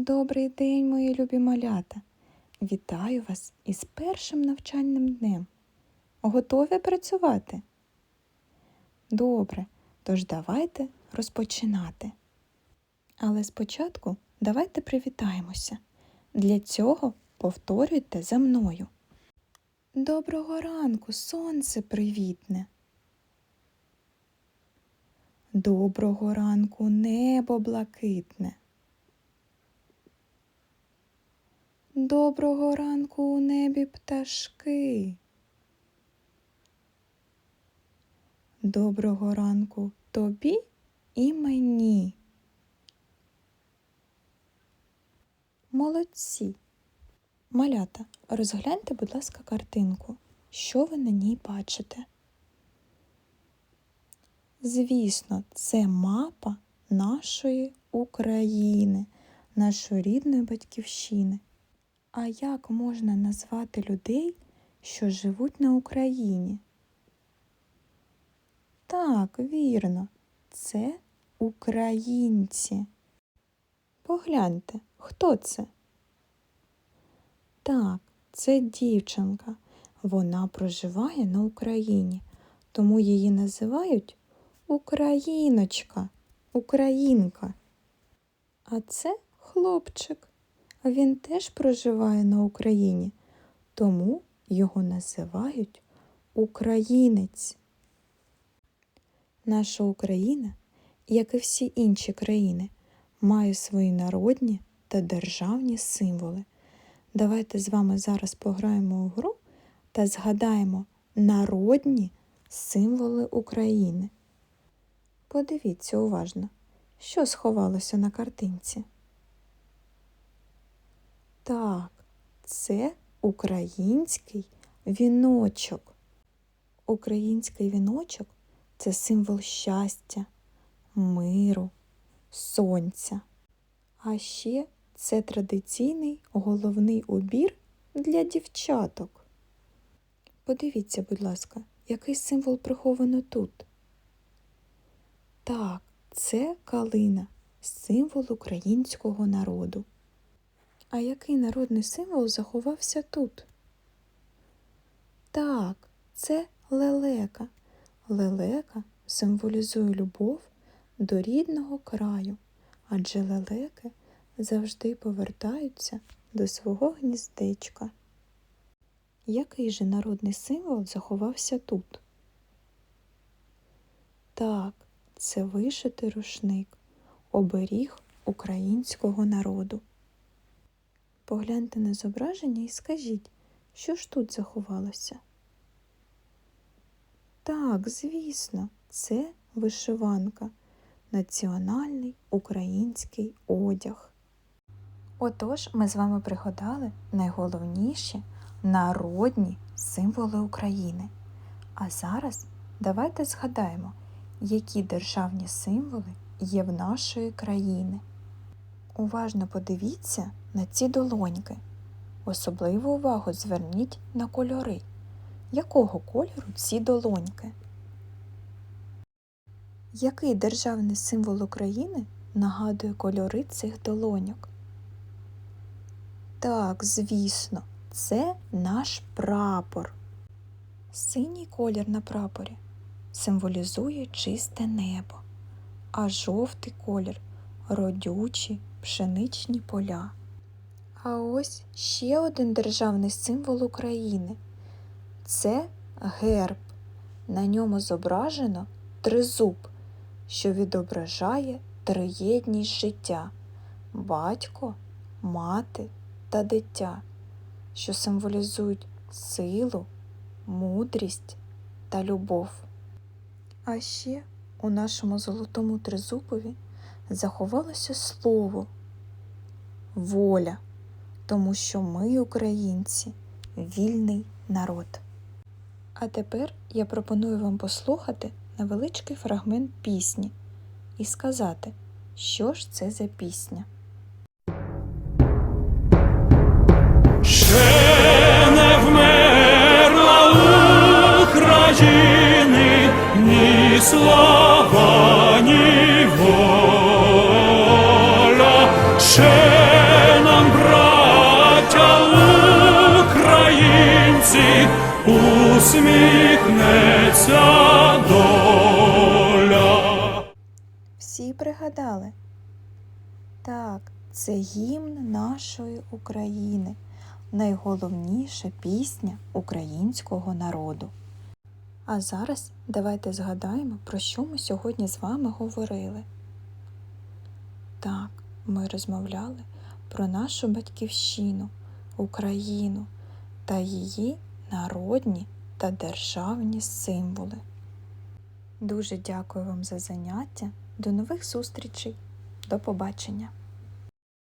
Добрий день, мої любі малята! Вітаю вас із першим навчальним днем. Готові працювати? Добре, тож давайте розпочинати. Але спочатку давайте привітаємося. Для цього повторюйте за мною. Доброго ранку, сонце привітне. Доброго ранку, небо блакитне. Доброго ранку у небі пташки. Доброго ранку тобі і мені. Молодці. Малята, розгляньте, будь ласка, картинку. Що ви на ній бачите? Звісно, це мапа нашої України, нашої рідної батьківщини. А як можна назвати людей, що живуть на Україні? Так, вірно, це українці. Погляньте, хто це? Так, це дівчинка. Вона проживає на Україні, тому її називають Україночка, Українка. А це хлопчик. Він теж проживає на Україні, тому його називають українець. Наша Україна, як і всі інші країни, має свої народні та державні символи. Давайте з вами зараз пограємо у гру та згадаємо народні символи України. Подивіться уважно, що сховалося на картинці. Так, це український віночок. Український віночок це символ щастя, миру, сонця. А ще це традиційний головний убір для дівчаток. Подивіться, будь ласка, який символ приховано тут. Так, це калина, символ українського народу. А який народний символ заховався тут? Так, це лелека. Лелека символізує любов до рідного краю, адже лелеки завжди повертаються до свого гніздечка. Який же народний символ заховався тут? Так, це вишитий рушник, оберіг українського народу. Погляньте на зображення і скажіть, що ж тут заховалося? Так, звісно, це вишиванка, національний український одяг. Отож, ми з вами пригадали найголовніші народні символи України. А зараз давайте згадаємо, які державні символи є в нашої країни. Уважно подивіться на ці долоньки. Особливу увагу зверніть на кольори. Якого кольору ці долоньки? Який державний символ України нагадує кольори цих долоньок? Так, звісно, це наш прапор. Синій колір на прапорі символізує чисте небо, а жовтий колір родючі пшеничні поля. А ось ще один державний символ України це герб. На ньому зображено тризуб, що відображає триєдність життя батько, мати та дитя, що символізують силу, мудрість та любов. А ще у нашому золотому тризубові заховалося слово воля, тому що ми, українці, вільний народ. А тепер я пропоную вам послухати невеличкий фрагмент пісні і сказати, що ж це за пісня. Ще усміхнеться доля. Всі пригадали? Так, це гімн нашої України, найголовніша пісня українського народу. А зараз давайте згадаємо, про що ми сьогодні з вами говорили. Так, ми розмовляли про нашу батьківщину, Україну та її народні та державні символи. Дуже дякую вам за заняття. До нових зустрічей. До побачення!